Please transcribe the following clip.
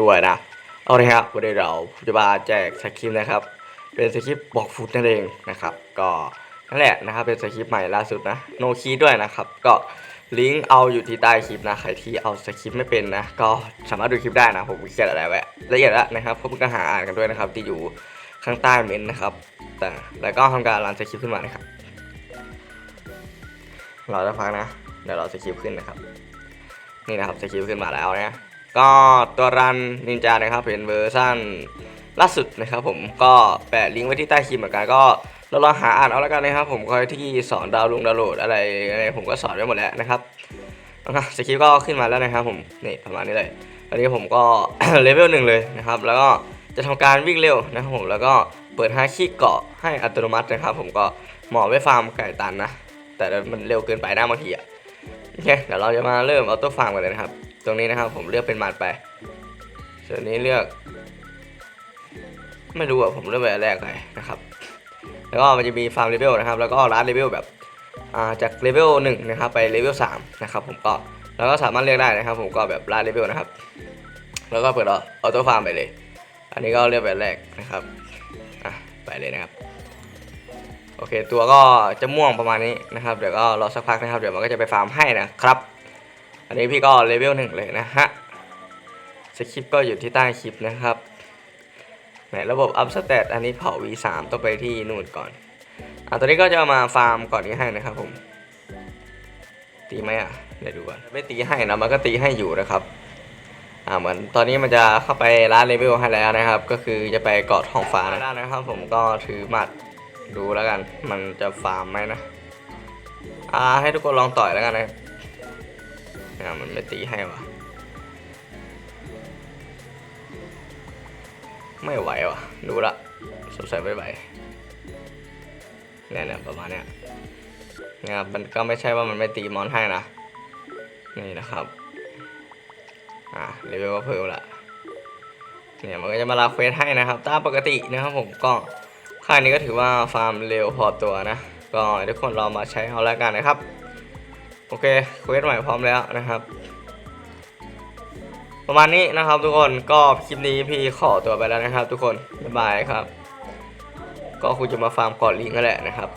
ด้วยนะเอาเลยครับวันนี้เราจะมาแจกสคริปต์นะครับ เป็นสคริปต์บอกฟุตนั่นเองนะครับ ก็นั่นแหละนะครับเป็นสคริปต์ใหม่ล่าสุดนะโนคีด้วยนะครับ ก็ลิงก์เอาอยู่ที่ใต้คลิปนะใครที่เอาสคริปต์ไม่เป็นนะ ก็สามารถดูคลิปได้นะ ผมเขียนอะไรไว้ละเอียดแล้วนะครับพวกมึงก็หาอ่านกันด้วยนะครับ ที่อยู่ข้างใต้เมนนะครับแต่แล้วก็ทำการรันสคริปต์ขึ้นมานะครับเราจะพักนะเดี๋ยวเราสคริปต์ขึ้นนะครับ นี่นะครับสคริปต์ขึ้นมาแล้วนะ ก็ตัวรันนินจานะครับเป็นเวอร์ชันล่าสุดนะครับผมก็แปะลิงก์ไว้ที่ใต้คลิปเหมือนกันก็เราลองหาอ่านเอาแล้วกันนะครับผมคอยที่สอนดาวน์ลงดาวโหลดอะไรอะไรผมก็สอนไว้หมดแล้วนะครับอะสคริปต์ก็ขึ้นมาแล้วนะครับผมนี่ประมาณนี้เลยตอนนี้ผมก็เลเวลหนึ่งเลยนะครับ แล้วก็จะทำการวิ่งเร็วนะครับผมแล้วก็เปิดฮาคิเกาะให้อัตโนมัตินะครับ ผมก็เหมาะไว้ฟาร์มไก่ตันนะแต่มันเร็วเกินไปนะบางทีอะโอเคเดี๋ยวเราจะมาเริ่มออโต้ฟาร์มกันเลยนะครับ ตรงนี้นะครับผมเลือกเป็นหมัดไป ส่วนนี้เลือก ไม่รู้อะผมเลือกแบบแรกไปนะครับ แล้วก็มันจะมีฟาร์มเลเวลนะครับ แล้วก็ร้านเลเวลแบบาจากเลเวลหนึ่งนะครับไปเลเวลสามนะครับผมก็แล้วก็สามารถเลือกได้นะครับ ผมก็แบบร้านเลเวลนะครับ แล้วก็เปิดออโต้ฟาร์มไปเลย อันนี้ก็เลือกแบบแรกนะครับอะไปเลยนะครับโอเค ตัวก็จะม่วงประมาณนี้นะครับ เดี๋ยวก็รอสักพักนะครับ เดี๋ยวมันก็จะไปฟาร์มให้นะครับ อันนี้พี่ก็เลเวลหนึ่งเลยนะฮะสคริปต์ก็อยู่ที่ใต้คลิปนะครับแหมระบบอัพสเตตอันนี้เผา V3 ต้องไปที่นู่นก่อนอะตอนนี้ก็จะมาฟาร์มก่อนนี้ให้นะครับผม ตีไหมอะเดี๋ยวดูก่อนไม่ตีให้นะมันก็ตีให้อยู่นะครับอ่าเหมือนตอนนี้มันจะเข้าไปร้านเลเวลให้แล้วนะครับ ก็คือจะไปเกาะท้องฟ้านะนะครับ ผมก็ถือหมัดดูแล้วกัน มันจะฟาร์มไหมนะอ่าให้ทุกคนลองต่อยแล้วกันนะ อ่ามันไม่ตีให้วะไม่ไหววะดูละสงสัยไม่ไหวเนี่ยเนี่ยประมาณเนี้ยเนี่ยครับมันก็ไม่ใช่ว่ามันไม่ตีมอนให้นะ นี่นะครับ อ่าเลเวลก็เพิ่มละเนี่ยมันก็จะมาลาเควสให้นะครับตามปกตินะครับผมก็ค่ายนี้ก็ถือว่าฟาร์มเร็วพอตัวนะ ก็ทุกคนลองมาใช้เอาแล้วกันนะครับ โอเคเควสใหม่พร้อมแล้วนะครับ ประมาณนี้นะครับทุกคนก็คลิปนี้พี่ขอตัวไปแล้วนะครับ ทุกคนบ๊ายบายครับ ก็คุณจะมาฟาร์มกอดลิงก็แหละนะครับ